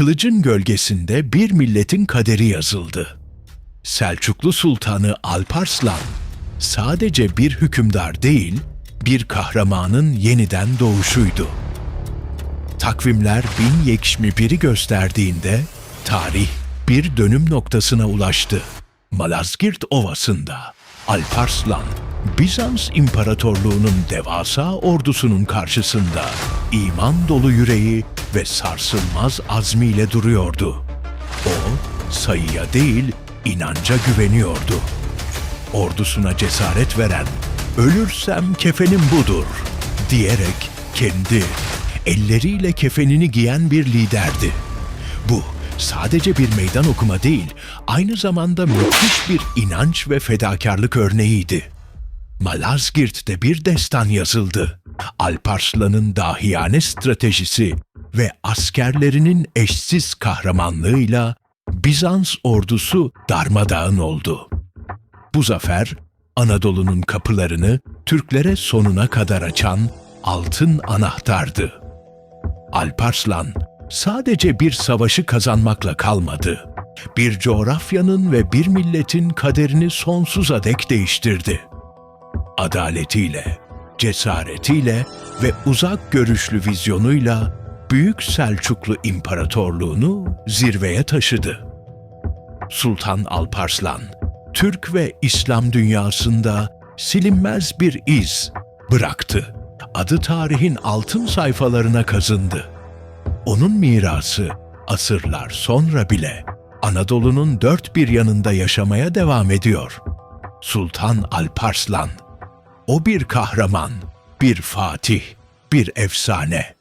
kılıcın gölgesinde bir milletin kaderi yazıldı. Selçuklu Sultanı Alparslan sadece bir hükümdar değil, bir kahramanın yeniden doğuşuydu. Takvimler 1071'i gösterdiğinde tarih bir dönüm noktasına ulaştı. Malazgirt Ovası'nda Alparslan, Bizans İmparatorluğu'nun devasa ordusunun karşısında iman dolu yüreği ve sarsılmaz azmiyle duruyordu. O, sayıya değil, inanca güveniyordu. Ordusuna cesaret veren, ölürsem kefenim budur diyerek kendi elleriyle kefenini giyen bir liderdi. Bu sadece bir meydan okuma değil, aynı zamanda müthiş bir inanç ve fedakarlık örneğiydi. Malazgirt'te bir destan yazıldı. Alparslan'ın dahiyane stratejisi ve askerlerinin eşsiz kahramanlığıyla Bizans ordusu darmadağın oldu. Bu zafer, Anadolu'nun kapılarını Türklere sonuna kadar açan altın anahtardı. Alparslan sadece bir savaşı kazanmakla kalmadı. Bir coğrafyanın ve bir milletin kaderini sonsuza dek değiştirdi. Adaletiyle, cesaretiyle ve uzak görüşlü vizyonuyla Büyük Selçuklu İmparatorluğunu zirveye taşıdı. Sultan Alparslan, Türk ve İslam dünyasında silinmez bir iz bıraktı. Adı tarihin altın sayfalarına kazındı. Onun mirası asırlar sonra bile Anadolu'nun dört bir yanında yaşamaya devam ediyor. Sultan Alparslan, o bir kahraman, bir fatih, bir efsane.